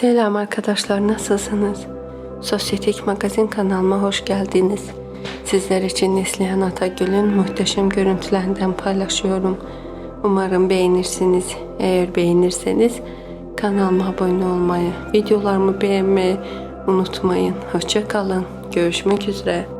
Selam arkadaşlar nasılsınız? Sosyetik Magazin kanalıma hoş geldiniz. Sizler için Neslihan Atagül'ün muhteşem görüntülerinden paylaşıyorum. Umarım beğenirsiniz. Eğer beğenirseniz kanalıma abone olmayı, videolarımı beğenmeyi unutmayın. Hoşça kalın. Görüşmek üzere.